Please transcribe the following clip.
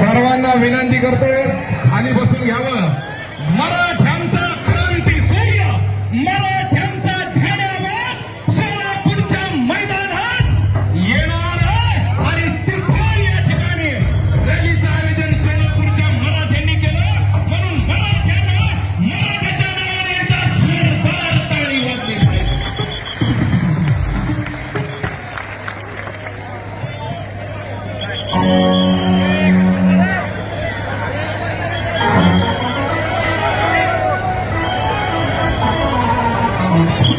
सर्वांना विनंती करतोय. खाली बसून घ्यावं. मरा Wow.